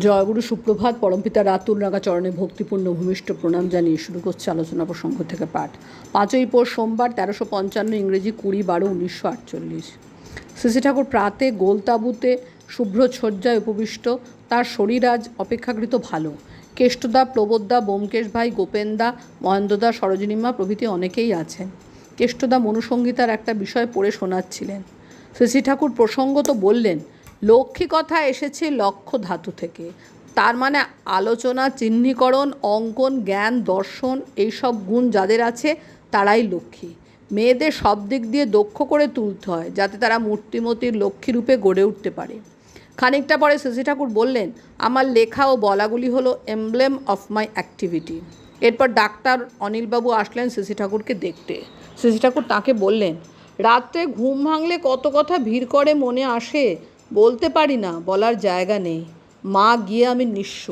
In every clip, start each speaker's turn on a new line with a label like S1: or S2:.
S1: জয়গুরু সুপ্রভাত, পরমপিতা রাতুল রাগা চরণে ভক্তিপূর্ণ ভূমিষ্ঠ প্রণাম জানিয়ে শুরু করছে আলোচনা প্রসঙ্গ থেকে পাঠ। পাঁচই পৌষ সোমবার তেরোশো পঞ্চান্ন ইংরেজি কুড়ি বারো উনিশশো আটচল্লিশ। শ্রী ঠাকুর প্রাতে গোলতাবুতে শুভ্র সজ্জায় উপবিষ্ট, তার শরীর আজ অপেক্ষাকৃত ভালো। কেষ্টদা, প্রবোদদা, বোমকেশ ভাই, গোপেনদা, মহেন্দ্রদা, সরোজিনীমা প্রভৃতি অনেকেই আছেন। কেষ্টদা মনুসংগীতার একটা বিষয় পড়ে শোনাচ্ছিলেন। শ্রী ঠাকুর প্রসঙ্গত বললেন লক্ষ্মী কথা এসেছে লক্ষ্য ধাতু থেকে। তার মানে আলোচনা, চিহ্নিকরণ, অঙ্কন, জ্ঞান, দর্শন, এইসব গুণ যাদের আছে তারাই লক্ষ্মী। মেয়েদের সব দিক দিয়ে দক্ষ করে তুলতে হয়, যাতে তারা মূর্তিমতির লক্ষ্মীরূপে গড়ে উঠতে পারে। খানিকটা পরে শশী ঠাকুর বললেন, আমার লেখা ও বলাগুলি হলো এমব্লেম অফ মাই অ্যাক্টিভিটি এরপর ডাক্তার অনিলবাবু আসলেন শশী ঠাকুরকে দেখতে। শশী ঠাকুর তাকে বললেন, রাত্রে ঘুম ভাঙলে কত কথা ভিড় করে মনে আসে বলতে পারি না, বলার জায়গা নেই। মা গিয়ে আমি নিঃস্ব।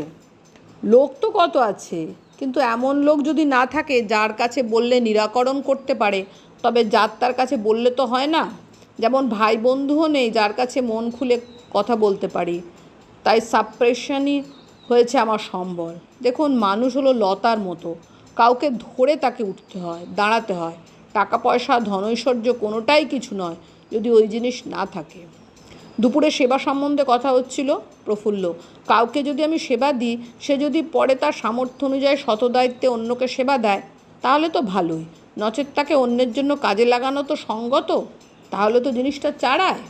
S1: লোক তো কত আছে, কিন্তু এমন লোক যদি না থাকে, যার কাছে বললে নিরাকরণ করতে পারে, তবে যার তার কাছে বললে তো হয় না। যেমন ভাই বন্ধুও নেই, যার কাছে মন খুলে কথা বলতে পারি। তাই সাপ্রেশনই হয়েছে আমার সম্বল। দেখুন, মানুষ হলো লতার মতো। কাউকে ধরে তাকে উঠতে হয়, দাঁড়াতে হয়। টাকা পয়সা ধনৈশ্বর্য কোনোটাই কিছু নয়, যদি ওই জিনিস না থাকে। দুপুরে সেবা সম্বন্ধে কথা হচ্ছিল প্রফুল্ল। কাউকে যদি আমি সেবা দিই, সে যদি পরে তার সামর্থ্য অনুযায়ী শতদায়িত্বে অন্যকে সেবা দেয়, তাহলে তো ভালোই। নচেত তাকে অন্যের জন্য কাজে লাগানো তো সঙ্গত? তাহলে তো জিনিসটা চাড়ায়।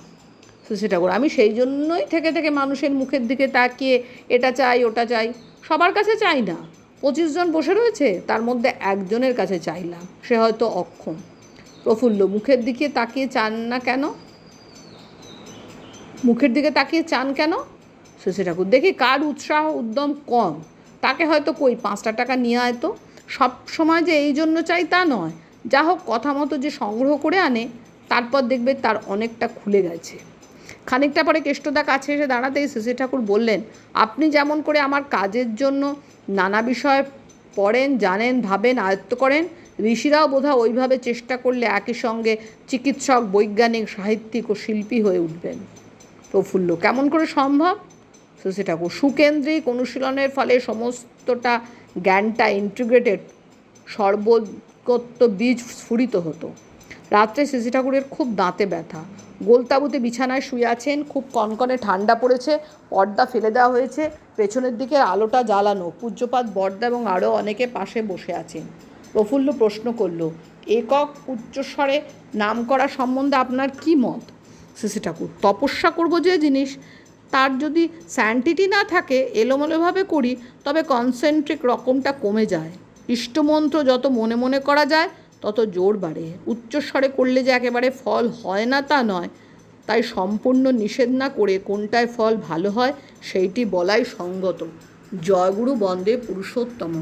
S1: সুশী ঠাকুর আমি সেই জন্যই থেকে থেকে মানুষের মুখের দিকে তাকিয়ে এটা চাই, ওটা চাই, সবার কাছে চাই না। পঁচিশ জন বসে রয়েছে, তার মধ্যে একজনের কাছে চাইলাম। সে হয়তো অক্ষম। প্রফুল্ল, মুখের দিকে তাকিয়ে চান না কেন? মুখের দিকে তাকিয়ে চান কেন? শশী ঠাকুর, দেখি কার উৎসাহ উদ্যম কম। তাকে হয়তো কই, পাঁচটা টাকা নিয়ে আয় তো। সব সময় যে এই জন্য চাই তা নয়। যা হোক, কথা মতো যে সংগ্রহ করে আনে, তারপর দেখবে তার অনেকটা খুলে গেছে। খানিকটা পরে কেষ্টদা কাছে এসে দাঁড়াতেই শশী ঠাকুর বললেন, আপনি যেমন করে আমার কাজের জন্য নানা বিষয় পড়েন, জানেন, ভাবেন, আয়ত্ত করেন, ঋষিরাও বোধহয় ওইভাবে চেষ্টা করলে একই সঙ্গে চিকিৎসক, বৈজ্ঞানিক, সাহিত্যিক ও শিল্পী হয়ে উঠবেন। প্রফুল্ল। কেমন করে সম্ভব? শশী ঠাকুর সুকেন্দ্রিক অনুশীলনের ফলে সমস্তটা জ্ঞানটা ইন্টিগ্রেটেড সর্বগত বীজ স্ফুরিত হতো। রাত্রে শশী ঠাকুরের খুব দাঁতে ব্যথা। গোলতাবুতে বিছানায় শুয়ে আছেন, খুব কনকনে ঠান্ডা পড়েছে, পর্দা ফেলে দেওয়া হয়েছে, পেছনের দিকে আলোটা জ্বালানো, পূজ্যপাত, বর্দা এবং আরও অনেকে পাশে বসে আছেন। প্রফুল্ল প্রশ্ন করল, একক উচ্চস্বরে নাম করা সম্বন্ধে আপনার কী মত? শশী ঠাকুর। তপস্যা করব যে জিনিস, তার যদি স্যান্টিটি না থাকে, এলোমেলোভাবে করি, তবে কনসেন্ট্রিক রকমটা কমে যায়। ইষ্টমন্ত্র যত মনে মনে করা যায়, তত জোর বাড়ে। উচ্চস্বরে করলে যে একেবারে ফল হয় না তা নয়, তাই সম্পূর্ণ নিষেধ না করে কোনটায় ফল ভালো হয়, সেইটি বলাই সঙ্গত। জয়গুরু বন্দে পুরুষোত্তম